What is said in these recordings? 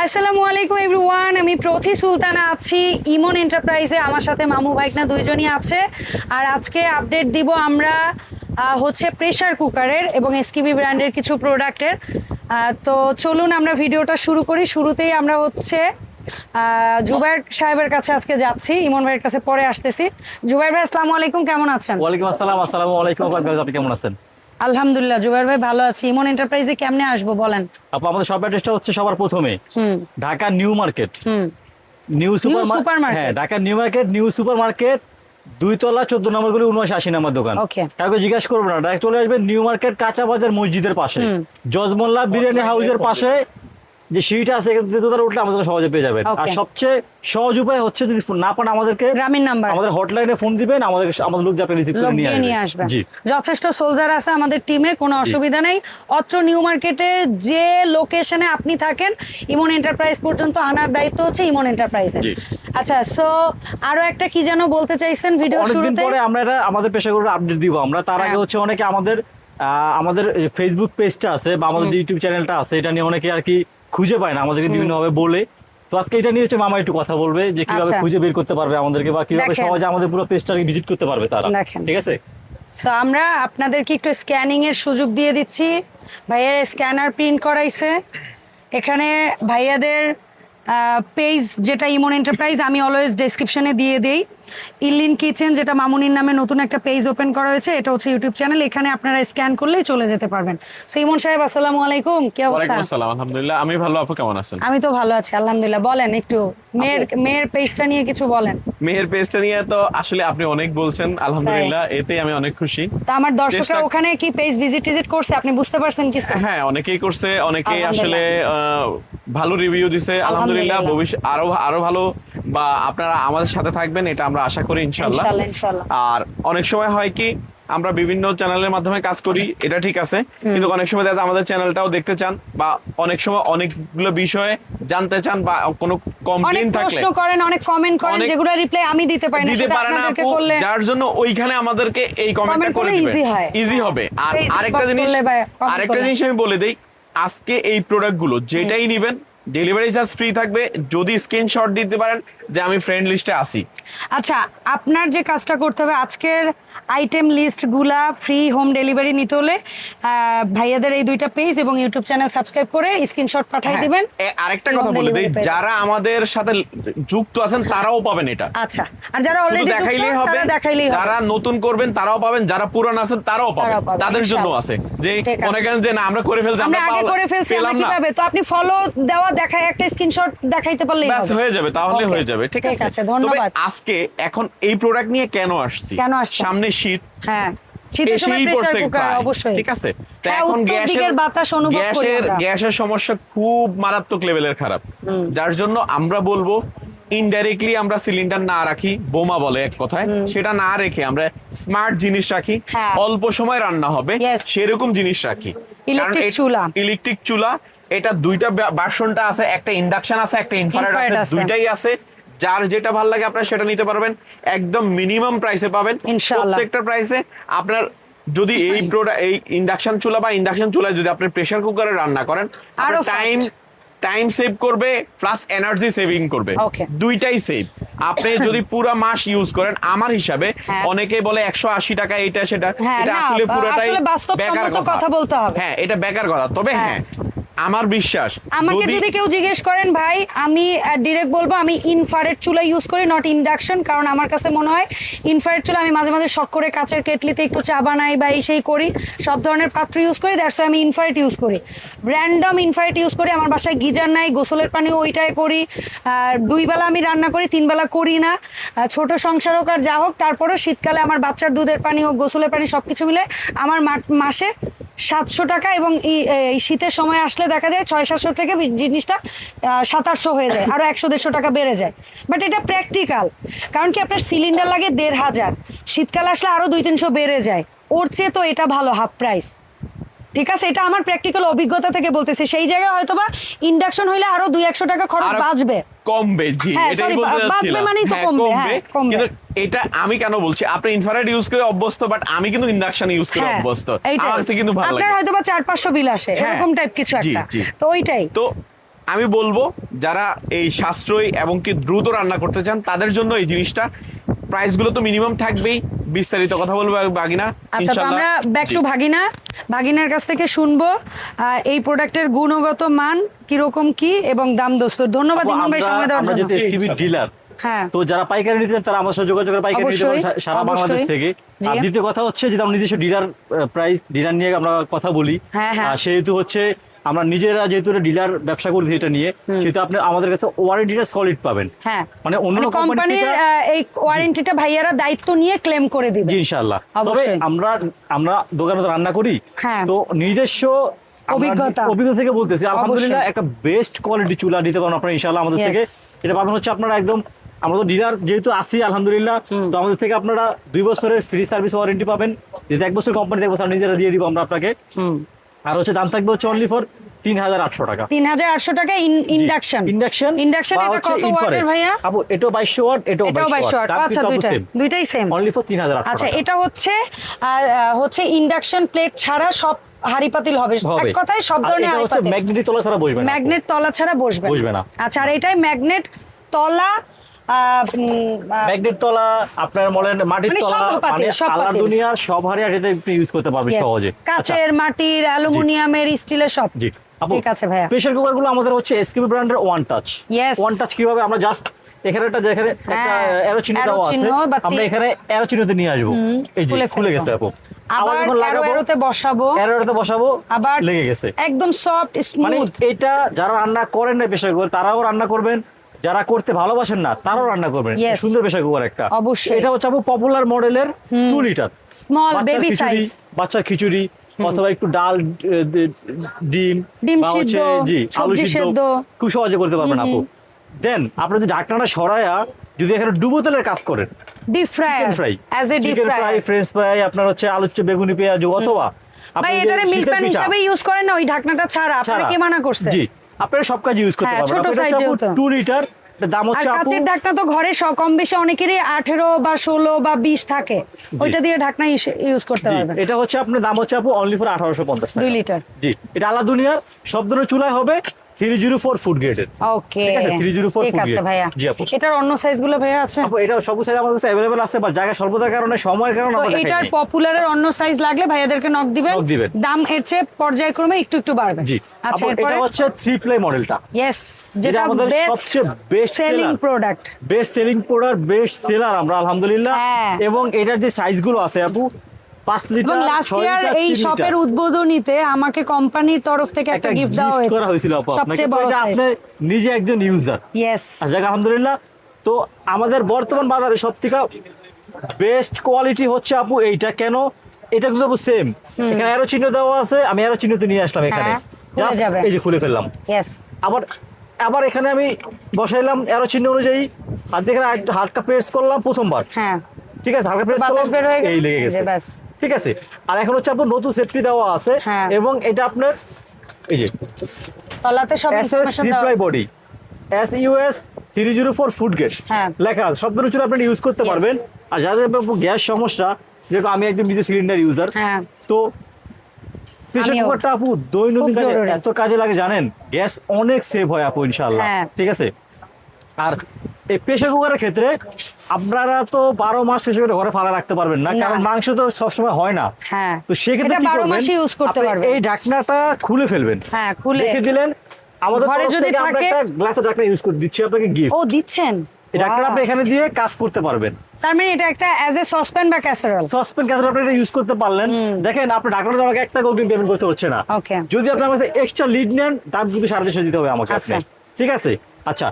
আসসালামু আলাইকুম এভরিওয়ান, আমি প্রথি সুলতানা আছি ইমন এন্টারপ্রাইজে, আমার সাথে মামু ভাইকনা দুইজনই আছে। আর আজকে আপডেট দিব আমরা হচ্ছে প্রেসার কুকারের এবং এসকিবি ব্র্যান্ডের কিছু প্রোডাক্টের তো চলুন আমরা ভিডিওটা শুরু করি। শুরুতেই আমরা হচ্ছে জুবাইর সাহেবের কাছে আজকে যাচ্ছি। ইমন ভাইয়ের কাছে পরে আসতেছি। জুবাইর ভাই, আসসালামু আলাইকুম, কেমন আছেন? ওয়ালাইকুম আসসালাম, আসসালামু আলাইকুম আপনি কেমন আছেন? আলহামদুলিল্লাহ জুবাইর ভাই ভালো আছি। ইমন এন্টারপ্রাইজে কেমনে আসব বলেন? আপু আমাদের শপ অ্যাড্রেসটা হচ্ছে সবার প্রথমে। হুম। Dhaka new market. হুম। নিউ সুপার মার্কেট হ্যাঁ Dhaka new market new super market দুই তলা চোদ্দ নম্বর গুলি উনআশি আশি নাম্বার দোকান. কাউকে জিজ্ঞাসা করব না ডাইরেক্ট চলে আসবে নিউ মার্কেট কাঁচা বাজার মসজিদের পাশে। জজমোল্লা বিরিয়ানি হাউসের পাশে। যে সিঁড়িটা আছে এখান থেকে দোতলা উঠলে আমাদের সহজে পেয়ে যাবেন। আর সবচেয়ে সহজ উপায় হচ্ছে যদি ফোন না পান আমাদেরকে গ্রামীণ নাম্বার। আমাদের হটলাইনে ফোন দিবেন আমাদের আমাদের লোক যাতে রিসিভ করে নিয়ে আসবে। যথেষ্ট সোলজার আছে আমাদের টিমে কোনো অসুবিধা নেই। অত্র নিউ মার্কেটের যে লোকেশনে আপনি থাকেন ইমন এন্টারপ্রাইজ পর্যন্ত আনার দায়িত্ব হচ্ছে ইমন এন্টারপ্রাইজের জি। আচ্ছা সো আরও একটা কি যেন বলতে চাইছেন ভিডিও অনেকদিন শুরুতে? পরে আমরা এটা আমাদের পেশাগত আপডেট দিব। আমরা তার আগে হ্যাঁ। হচ্ছে অনেকে আমাদের আমাদের ফেসবুক পেজটা আছে বা আমাদের ইউটিউব চ্যানেলটা আছে এটা নিয়ে অনেকে আর কি খুঁজে পায় না আমাদেরকে বিভিন্নভাবে বলে। তো আজকে এটা নিয়ে হচ্ছে মামা একটু কথা বলবে যে কীভাবে আচ্ছা। খুঁজে বের করতে পারবে আমাদেরকে বা কীভাবে সহজে আমাদের পুরো পেজটাকে ভিজিট করতে পারবে তারা। ঠিক আছে? সো আমরা আপনাদেরকে একটু স্ক্যানিং এর সুযোগ দিয়ে দিচ্ছি। ভাইয়ের স্ক্যানার প্রিন্ট করাইছে। এখানে ভাইয়াদের পেজ যেটা ইমন এন্টারপ্রাইজ আমি অলওয়েজ ডেসক্রিপশনে দিয়ে দেই। ইলিন কিচেন যেটা মামুনির নামে নতুন একটা পেজ ওপেন করা হয়েছে এটা হচ্ছে ইউটিউব চ্যানেল এখানে আপনারা স্ক্যান করলেই চলে যেতে পারবেন। সো ইমন সাহেব আসসালামু আলাইকুম কি অবস্থা? আসসালাম আলহামদুলিল্লাহ। আমি ভালো আপু কেমন আছেন? আমি তো ভালো আছি আলহামদুলিল্লাহ। বলেন একটু মেয়ের মেয়ের পেজটা নিয়ে কিছু বলেন। মেহের পেজটা নিয়ে তো আসলে আপনি অনেক বলছেন আলহামদুলিল্লাহ এতে আমি অনেক খুশি। তা আমার দর্শকরা ওখানে কি পেজ ভিজিট টিজিট করছে আপনি বুঝতে পারছেন কি হ্যাঁ অনেকেই করছে অনেকেই আসলে ভালো রিভিউ দিছে আলহামদুলিল্লাহ। আলহামদুলিল্লাহ। ভবিষ্যৎ আরও আরও ভালো বা আপনারা আমাদের সাথে থাকবেন এটা আমরা আশা করি ইনশাল্লাহ আর অনেক সময় হয় কি আমরা বিভিন্ন চ্যানেলের মাধ্যমে কাজ করি এটা ঠিক আছে। কিন্তু অনেক সময় দেখা আমাদের চ্যানেলটাও দেখতে চান বা অনেক সময় অনেকগুলো বিষয়ে জানতে চান বা কোনো অনেক কমপ্লেন থাকলে। প্রশ্ন করেন অনেক কমেন্ট করেন যেগুলো রিপ্লাই আমি দিতে পারি না দিতে সেটা পারে না আপনাদেরকে করলে যার জন্য ওইখানে আমাদেরকে এই কমেন্টটা করে দিবেন। ইজি হবে। আর আরেকটা জিনিস আরেকটা জিনিস আমি বলে দেই আজকে এই প্রোডাক্টগুলো যেটাই নিবেন ডেলিভারি চার্জ ফ্রি থাকবে। যদি স্ক্রিনশট দিতে পারেন যে আমি ফ্রেন্ড লিস্টে আসি আচ্ছা আপনার যে কাজটা করতে হবে আজকের আইটেম লিস্টগুলা ফ্রি হোম ডেলিভারি নিতে হলে ভাইয়াদের এই দুইটা পেজ এবং ইউটিউব চ্যানেল সাবস্ক্রাইব করে স্ক্রিনশট পাঠিয়ে হ্যাঁ, দিবেন। আরেকটা কথা বলে দেই যারা আমাদের সাথে যুক্ত আছেন তারাও পাবেন এটা। আচ্ছা আর যারা অলরেডি দেখাইলেই হবে দেখাইলেই হবে। যারা নতুন করবেন তারাও পাবেন যারা পুরান আছেন তারাও পাবেন। তাদের জন্য আছে। যে করেন যে না আমরা করে ফেলছি আমরা আগে করে ফেলছি আমরা না। কীভাবে? তো আপনি ফলো দেওয়া দেখায় একটা স্ক্রিনশট দেখাইতে পারলেই হবে। হয়ে যাবে তাহলে হয়ে যাবে ঠিক আছে? ধন্যবাদ। আজকে এখন এই প্রোডাক্ট নিয়ে কেন আসছি? কেন? সামনে শীত হ্যাঁ ঠিক আছে? হ্যাঁ, এখন গ্যাসের বাতাস অনুভব গ্যাসের গ্যাসের সমস্যা খুব মারাত্মক লেভেলের খারাপ। যার জন্য আমরা বলব ইনডাইরেক্টলি আমরা সিলিন্ডার না রাখি বোমা বলে এক কথায়। সেটা না রেখে আমরা স্মার্ট জিনিস রাখি হ্যাঁ। অল্প সময় রান্না হবে সেরকম জিনিস রাখি। Electric চুলা। ইলেকট্রিক চুলা এটা দুইটা ভার্সনটা আছে একটা ইন্ডাকশন আছে একটা ইনফ্রারেড আছে আছে। দুইটাই আছে। যার যেটা ভালো লাগে আপনারা সেটা নিতে পারবেন। একদম মিনিমাম প্রাইসে পাবেন। প্রত্যেকটা প্রাইসে আপনার যদি এই প্রোডাক্ট এই ইন্ডাকশন চুলা বা ইন্ডাকশন চুলায় যদি আপনি প্রেসার কুকারে রান্না করেন টাইম টাইম সেভ করবে প্লাস এনার্জি সেভিং করবে। দুইটাই সেভ আপনি যদি পুরো মাস ইউজ করেন আমার হিসাবে হ্যাঁ। অনেকে বলে একশো আশি টাকা এটা সেটা। হ্যাঁ, এটা আসলে পুরোটাই বেকার কথা। বলতে হবে। হ্যাঁ এটা বেকার কথা। তবে হ্যাঁ। আমার বিশ্বাস আমাকে যদি কেউ জিজ্ঞেস করেন ভাই আমি ডিরেক্ট বলব আমি ইনফ্রারেড চুলা ইউজ করি নট ইন্ডাকশন কারণ আমার কাছে মনে হয় ইনফ্রারেড চুলা আমি মাঝে মাঝে শখ করে কাচের কেটলিতে একটু চা বানাই বা এই সেই করি সব ধরনের পাত্র ইউজ করি দ্যাটস আমি ইনফ্রারেড ইউজ করি। র্যান্ডম ইনফ্রারেড ইউজ করি আমার বাসায় গিজার নাই গোসলের পানি ওইটাই করি আর দুই বেলা আমি রান্না করি তিন বেলা করি না। ছোট সংসার হোক আর যা হোক তারপরেও শীতকালে আমার বাচ্চার দুধের পানি হোক গোসলের পানি সব কিছু মিলে আমার মাসে সাতশো টাকা এবং এই- শীতের সময় আসলে দেখা যায় ছয় সাতশো থেকে জিনিসটা সাত আটশো হয়ে যায় আরও একশো দেড়শো টাকা বেড়ে যায়। বাট এটা প্র্যাকটিক্যাল কারণ কি আপনার সিলিন্ডার লাগে দেড় হাজার, শীতকাল আসলে আরও দুই তিনশো বেড়ে যায়। ওর চেয়ে তো এটা ভালো হাফ প্রাইস ঠিক আছে এটা আমার প্র্যাকটিক্যাল অভিজ্ঞতা থেকে বলতেছি। সেই জায়গায় হয়তো বা ইন্ডাকশন হইলে আরও দুই একশো টাকা খরচ বাঁচবে। কমবে জি হ্যাঁ, এটাই বলতে বাঁচবে মানেই তো হ্যাঁ, কমবে, হ্যাঁ, কিন্তু এটা আমি কেন বলছি? আপনি ইনফ্রারেড ইউজ করে অভ্যস্ত বাট আমি কিন্তু ইন্ডাকশন ইউজ করে অভ্যস্ত। আমার কাছে কিন্তু ভালো আপনার লাগে। হয়তো বা চার পাঁচশো বিল আসে এরকম টাইপ কিছু একটা। তো ওইটাই। তো আমি বলব যারা এই সাশ্রয়ী এবং কি দ্রুত রান্না করতে চান তাদের জন্য এই জিনিসটা প্রাইসগুলো তো মিনিমাম থাকবেই বিস্তারিত কথা বলব বাগিনা আচ্ছা তো আমরা ব্যাক টু ভাগিনা। ভাগিনার কাছ থেকে শুনব এই প্রোডাক্টের গুণগত মান কীরকম কি এবং দাম দোস্তর ধন্যবাদ ইমন ভাই সময় আমরা দেওয়ার আমরা জন্য। ডিলার হ্যাঁ। তো যারা পাইকারি নিতে তারা আমার সাথে যোগাযোগ করে পাইকারি নিতে পারেন সারা বাংলাদেশ থেকে। আর দ্বিতীয় কথা হচ্ছে যে আমরা নিজস্ব ডিলার প্রাইস ডিলার নিয়ে আমরা কথা বলি। হ্যাঁ, হ্যাঁ। আর সেহেতু হচ্ছে আমরা নিজেরা যেহেতু ডিলার ব্যবসা করছি এটা নিয়ে সেহেতু আপনি আমাদের কাছে ওয়ারেন্টিটা সলিড পাবেন। হ্যাঁ। মানে অন্য কোম্পানি কোম্পানির এই ওয়ারেন্টিটা ভাইয়ারা দায়িত্ব নিয়ে ক্লেম করে দিবে। ইনশাআল্লাহ। তবে আমরা আমরা দোকানে তো রান্না করি। হ্যাঁ। তো নিজস্ব আমরা অভিজ্ঞতা। অভিজ্ঞতা থেকে বলতেছি আলহামদুলিল্লাহ একটা বেস্ট কোয়ালিটি চুলা দিতে পারেন আপনারা ইনশাআল্লাহ আমাদের থেকে। এটা পাবেন হচ্ছে আপনারা একদম আমরা তো ডিলার যেহেতু আসি আলহামদুলিল্লাহ তো আমাদের থেকে আপনারা দুই বছরের ফ্রি সার্ভিস ওয়ারেন্টি পাবেন। যেহেতু এক বছর কোম্পানি এক বছর নিজেরা দিয়ে দিব আমরা আপনাকে। আর হচ্ছে দাম থাকবে হচ্ছে অনলি ফর তিন হাজার আটশো টাকা। তিন হাজার আটশো টাকা ইন্ডাকশন ইন্ডাকশন ইন্ডাকশন এটা কত ওয়াটের ভাইয়া? আপু এটাও বাইশশো ওয়াট এটাও বাইশশো ওয়াট আচ্ছা দুইটা দুইটাই। সেম অনলি ফর তিন হাজার আচ্ছা এটা হচ্ছে আর হচ্ছে ইন্ডাকশন প্লেট ছাড়া সব হাড়ি পাতিল হবে। এক কথায় সব ধরনের হাড়ি পাতিল ম্যাগনেটিক তলা ছাড়া বসবে ম্যাগনেট তলা ছাড়া বসবে বসবে না। আচ্ছা আর এটাই ম্যাগনেট তলা ম্যাগনেট তলা আপনার মাটির মানে তলা মানে পাতিল। দুনিয়ার সব এটাতে ইউজ করতে সহজে। আচ্ছা, কাচের মাটির অ্যালুমিনিয়ামের স্টিলের সব। জি। ঠিক আছে ভাইয়া। প্রেসার কুকারগুলো আমাদের হচ্ছে এসকেপি ব্র্যান্ডের ওয়ান টাচ ওয়ান টাচ কীভাবে? আমরা জাস্ট এখানে একটা যেখানে একটা হ্যাঁ, চিহ্ন দেওয়া আছে আমরা এখানে অ্যারো চিহ্নতে নিয়ে আসব। এই যে খুলে খুলে গেছে আপু। আবার যখন লাগাবো এরোতে বসাবো। অ্যারোতে বসাবো আবার লেগে গেছে। একদম সফট মানে এটা যারা রান্না করেন না প্রেসার কুকার তারাও রান্না করবেন। যারা করতে ভালোবাসেন না তারাও রান্না করবেন. সুন্দর প্রেসার কুকার একটা। অবশ্যই। এটা হচ্ছে আপু পপুলার মডেলের টু লিটার স্মল বেবি খিচুড়ি সাইজ বাচ্চার খিচুড়ি অথবা একটু ডাল ডিম ডিম সিদ্ধ, জি আলু সিদ্ধ খুব সহজে করতে পারবেন আপু। দেন আপনি যদি ঢাকনাটা সরায়া যদি এখানে ডুবো তেলের কাজ করেন deep fry fry as a deep fry french fry আপনার হচ্ছে আলু বেগুনি পেঁয়াজ অথবা আপনি এটারে মিল্ক প্যান হিসাবে ইউজ করেন না ওই ঢাকনাটা ছাড়া। আপনারা। কি মানা করছে? জি। আপনারা সব কাজ ইউজ করতে হ্যাঁ, পারবেন। এটা হচ্ছে। 2 লিটার দাম হচ্ছে আপু কাঁচের ঢাকনা তো ঘরে কম বেশি অনেকেরই আঠেরো বা ষোলো বা বিশ থাকে। ওইটা দিয়ে ঢাকনা ইউজ করতে পারবেন। এটা হচ্ছে আপনার দাম হচ্ছে আপু অনলি ফর আঠারোশো পঞ্চাশ দুই লিটার জি এটা আলাদা দুনিয়ার সব ধরনের চুলায় হবে। থ্রি জিরো ফোর ফুড গ্রেডের ওকে ঠিক আছে, 304 ঠিক foot ভাইয়া। জি আপু। এটার অন্য সাইজগুলো ভাইয়া আছে? আপু এটা সব সাইজ আমাদের কাছে অ্যাভেলেবল আছে বাট জায়গা স্বল্পতার কারণে সময়ের কারণে তো আমরা দেখাই এটার পপুলারের অন্য সাইজ লাগলে ভাইয়াদেরকে নক দিবেন। নক দিবেন। দাম এর চেয়ে পর্যায়ক্রমে একটু একটু বাড়বে। জি। আচ্ছা এটা হচ্ছে প্লে মডেলটা যেটা আমাদের সবচেয়ে best selling product best selling product best seller আমরা আলহামদুলিল্লাহ। হ্যাঁ। এবং এটার যে সাইজগুলো আছে আপু পাঁচ লিটার লাস্ট ইয়ার এই শপের উদ্বোধনীতে আমাকে কোম্পানির তরফ থেকে একটা একটা গিফট দেওয়া গিফট করা হয়েছিল আপু আপনাকে। এটা আপনি নিজে একজন ইউজার আচ্ছা আলহামদুলিল্লাহ। তো আমাদের বর্তমান বাজারে বেস্ট কোয়ালিটি হচ্ছে আপু এইটা। কেন? এটা কিন্তু আপু সেম এখানে আরও চিহ্ন দেওয়া আছে আমি আরও চিহ্নতে নিয়ে আসলাম এখানে। হ্যাঁ, এই যে খুলে ফেললাম। আবার আবার এখানে আমি বসাইলাম এরো চিহ্ন অনুযায়ী। এখানে আরেকটা হালকা প্রেস করলাম প্রথমবার। হ্যাঁ। ঠিক আছে হালকা প্রেস করলাম। এই লেগে গেছে। ঠিক আছে আর এখন হচ্ছে আপনার নতুন সেফটি দেওয়া আছে হ্যাঁ। এবং এটা আপনার এই যে তলাতে সব ইনফরমেশন দেওয়া body S US three zero four food grade হ্যাঁ। লেখা আছে। সব ধরনের আপনি ইউজ করতে পারবেন আর যাদের গ্যাস সমস্যা যেহেতু আমি একদম নিজে সিলিন্ডার ইউজার হ্যাঁ তো প্রেশার। কুকারটা আপু দৈনন্দিন কাজে এত কাজে লাগে জানেন গ্যাস অনেক সেভ হয় আপু ইনশাআল্লাহ হ্যাঁ। ঠিক আছে আর এই প্রেশার কুকারের ক্ষেত্রে আপনারা তো বারো মাস প্রেশার কুকারে ঘরে ফালা রাখতে পারবেন না। কারণ মাংস তো সবসময় হয় না। হ্যাঁ। তো সেক্ষেত্রে কি করবেন? ইউজ করতে পারবেন। এই ঢাকনাটা খুলে ফেলবেন। হ্যাঁ খুলে। রেখে দিলেন। আমাদের ঘরে যদি আমরা একটা গ্লাসের ঢাকনা ইউজ করে দিচ্ছি আপনাকে গিফট ও দিচ্ছেন? আপনি এখানে দিয়ে কাজ করতে পারবেন। তার মানে এটা একটা অ্যাজ এ সসপ্যান বা ক্যাসারোল সসপেন ক্যাসেল আপনি এটা ইউজ করতে পারলেন। দেখেন আপনি ঢাকনাটা আমাকে একটা গোল্ডিং পেমেন্ট করতে হচ্ছে না। যদি আপনি আমার এক্সট্রা লিড নেন দাম কিন্তু সাড়ে তিনশো দিতে হবে আমাকে আচ্ছা। ঠিক আছে? আচ্ছা।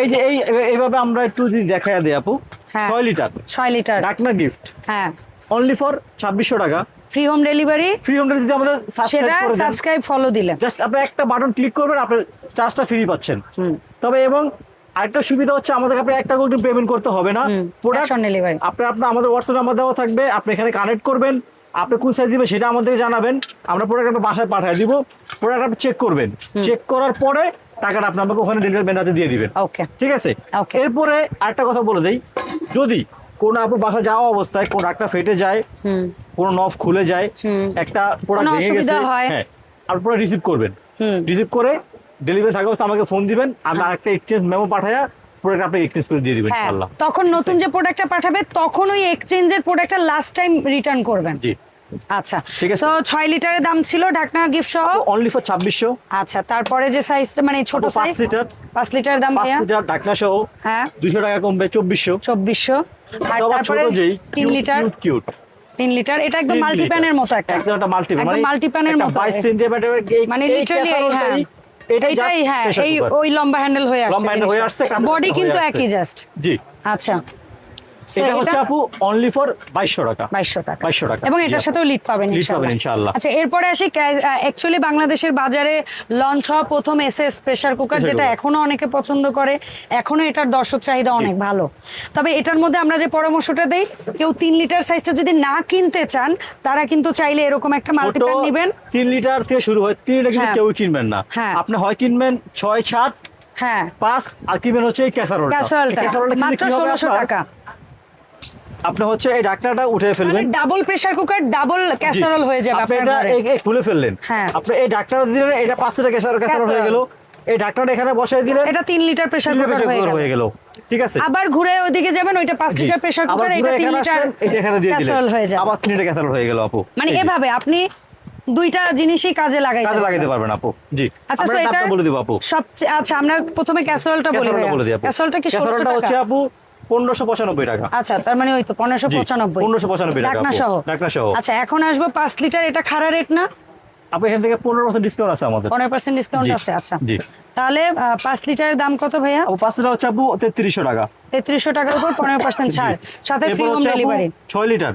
এই যে এই এইভাবে আমরা একটু যদি দেখা দিই আপু হ্যাঁ। ছয় লিটার। ছয় লিটার। ঢাকনা গিফট হ্যাঁ। অনলি ফর ছাব্বিশশো টাকা। Free home delivery free home আমাদের সেটা সাবস্ক্রাইব করে ফলো দিলে জাস্ট আপনি একটা বাটন ক্লিক করবেন আপনার চার্জটা ফ্রি পাচ্ছেন। তবে এবং আরেকটা সুবিধা হচ্ছে আমাদের আপনি একটা গোল্ডিং পেমেন্ট করতে হবে না। প্রোডাক্ট। আপনি আপনার আমাদের হোয়াটসঅ্যাপ নাম্বার দেওয়া থাকবে আপনি এখানে কানেক্ট করবেন আপনি কোন সাইজ দিবেন সেটা আমাদেরকে জানাবেন। আমরা প্রোডাক্ট আপনার বাসায় পাঠিয়ে দিব। প্রোডাক্ট আপনি চেক করবেন। চেক করার পরে টাকাটা আপনি আমাকে ওখানে ডেলিভারি ম্যান হাতে দিয়ে দিবেন। ওকে ঠিক আছে. এরপরে আরেকটা কথা বলে দেই। যদি কোনো আপনার বাসা যাওয়া অবস্থায় কোনো একটা ফেটে যায় কোনো নফ খুলে যায় একটা প্রোডাক্ট ভেঙে গেছে হ্যাঁ। আপনারা রিসিভ করবেন। হুম। রিসিভ করে ডেলিভারি থাকা অবস্থা আমাকে ফোন দিবেন আমি আরেকটা এক্সচেঞ্জ মেমো পাঠায়া প্রোডাক্ট আপনি এক্সচেঞ্জ করে দিয়ে দিবেন হ্যাঁ ইনশাআল্লাহ। তখন নতুন যে প্রোডাক্টটা পাঠাবে তখন ওই এক্সচেঞ্জের প্রোডাক্টটা লাস্ট টাইম রিটার্ন করবেন। জি। আচ্ছা ঠিক আছে। লিটারের দাম ছিল ঢাকনা গিফট সহ? অনলি ফর আচ্ছা তারপরে যে সাইজটা মানে ছোট পাঁচ লিটার। পাঁচ লিটার দাম পাঁচ লিটার ঢাকনা সহ হ্যাঁ। দুশো টাকা কমবে চব্বিশশো। চব্বিশশো। আর তারপরে তিন লিটার? কিউট তিন লিটার? এটা একদম মাল্টি প্যানের মতো একটা। একদম একটা মাল্টি একদম মাল্টি প্যানের মতো। মানে লিটারালি হ্যাঁ। এটাই হ্যাঁ এই ওই লম্বা হ্যান্ডেল হয়ে আসছে লম্বা handle হয়ে আসছে, বডি কিন্তু একই জাস্ট জি। আচ্ছা। এটা হচ্ছে আপু অনলি ফর বাইশশো টাকা। বাইশশো টাকা। 2200 টাকা। এবং এটার সাথেও লিড পাবেন পাবেন ইনশাআল্লাহ। আচ্ছা এরপরে আসি অ্যাকচুয়ালি বাংলাদেশের বাজারে লঞ্চ হওয়া প্রথম এসএস প্রেসার কুকার যেটা এখনও অনেকে পছন্দ করে এখনও এটার দর্শক চাহিদা অনেক ভালো। তবে এটার মধ্যে আমরা যে পরামর্শটা দেই কেউ তিন লিটার সাইজটা যদি না কিনতে চান তারা কিন্তু চাইলে এরকম একটা মাল্টিপ্যান নেবেন। তিন লিটার থেকে শুরু হয় তিন লিটার কিন্তু হ্যাঁ। কেউ কিনবেন না। হ্যাঁ। আপনি হয় কিনবেন ছয় সাত হ্যাঁ। পাঁচ আর কিনবেন হচ্ছে এই ক্যাসারোল ক্যাসোলটা মাত্র ষোলোশো টাকা। আপনি হচ্ছে এই ঢাকনাটা উঠে মানে ফেলবেন। Double pressure cooker double. Casserole হয়ে যাবে আপনি এটা খুলে ফেললেন। হ্যাঁ। আপনি এই ঢাকনাটা দিলেন এটা পাঁচ লিটার ক্যাসারোল ক্যাসারোল হয়ে গেল। এই ঢাকনাটা এখানে বসাই দিলেন। এটা তিন লিটার প্রেসার কুকার হয়ে গেল। ঠিক আছে? আবার ঘুরে ওইদিকে যাবেন ওইটা পাঁচ লিটার প্রেসার কুকার এটা তিন এখানে লিটার এটা এখানে দিয়ে দিলেন। ক্যাসারোল হয়ে যাবে। আবার তিন লিটার ক্যাসারোল হয়ে গেল আপু। মানে এভাবে আপনি দুইটা জিনিসই কাজে লাগাইতে কাজে লাগাইতে পারবেন। আপু। জি। আচ্ছা তো এটা বলে দিব আপু। সবচেয়ে আচ্ছা আমরা প্রথমে ক্যাসারোলটা বলি ক্যাসারোলটা কি ক্যাসারোলটা হচ্ছে আপু পনেরোশো পঁচানব্বই টাকা। আচ্ছা তার মানে ওই তো পনেরোশো জি, পঁচানব্বই। টাকা সহ ঢাকনা সহ। আচ্ছা এখন আসব পাঁচ লিটার এটা খাড়া রেট না? আপু এখান থেকে পনেরো পার্সেন্ট ডিসকাউন্ট আছে আমাদের। পনেরো পার্সেন্ট ডিসকাউন্ট আছে আচ্ছা। জি। তাহলে পাঁচ লিটারের দাম কত ভাইয়া? পাঁচ লিটার হচ্ছে আপু তেত্রিশশো টাকা। তেত্রিশশো টাকার উপর পনেরো পার্সেন্ট ছাড়। সাথে ফ্রি হোম ডেলিভারি ছয় লিটার।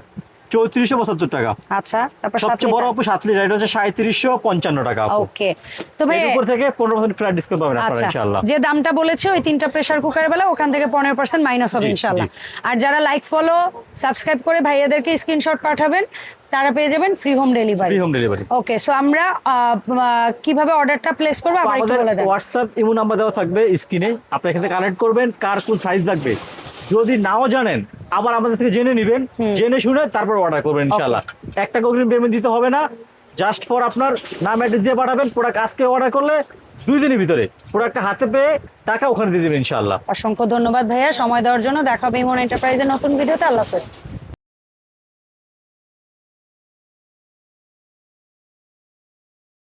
চৌত্রিশশো পঁচাত্তর টাকা। আচ্ছা তারপর সবচেয়ে বড় আপু সাত লিটার এটা হচ্ছে সাঁত্রিশশো পঞ্চান্ন টাকা ওকে তো ভাই এর উপর থেকে পনেরো পার্সেন্ট ফ্ল্যাট ডিসকাউন্ট পাবেন আপনারা আচ্ছা ইনশাআল্লাহ। যে দামটা বলেছে ওই তিনটা প্রেসার কুকারের বেলা ওখান থেকে পনেরো পার্সেন্ট মাইনাস হবে জি, ইনশাল্লাহ আর যারা লাইক ফলো সাবস্ক্রাইব করে ভাইয়াদেরকে স্ক্রিনশট পাঠাবেন তারা পেয়ে যাবেন free home delivery free home delivery okay so আমরা কীভাবে অর্ডারটা প্লেস করব আবার একটু বলে দেন। হোয়াটসঅ্যাপ ইমো নাম্বার দেওয়া থাকবে স্ক্রিনে আপনি এখান থেকে কানেক্ট করবেন কার কোন সাইজ লাগবে। যদি নাও জানেন আবার আমাদের থেকে জেনে নেবেন জেনে শুনে তারপর অর্ডার করবেন ইনশাআল্লাহ। একটা অগ্রিম পেমেন্ট দিতে হবে না জাস্ট ফর আপনার নাম অ্যাড্রেস দিয়ে পাঠাবেন প্রোডাক্ট আজকে অর্ডার করলে দুই দিনের ভিতরে প্রোডাক্টটা হাতে পেয়ে টাকা ওখানে দিয়ে দেবেন ইনশাল্লাহ অসংখ্য ধন্যবাদ ভাইয়া সময় দেওয়ার জন্য। দেখা হবে ইমন এন্টারপ্রাইজের নতুন ভিডিওতে আল্লাহ হাফেজ।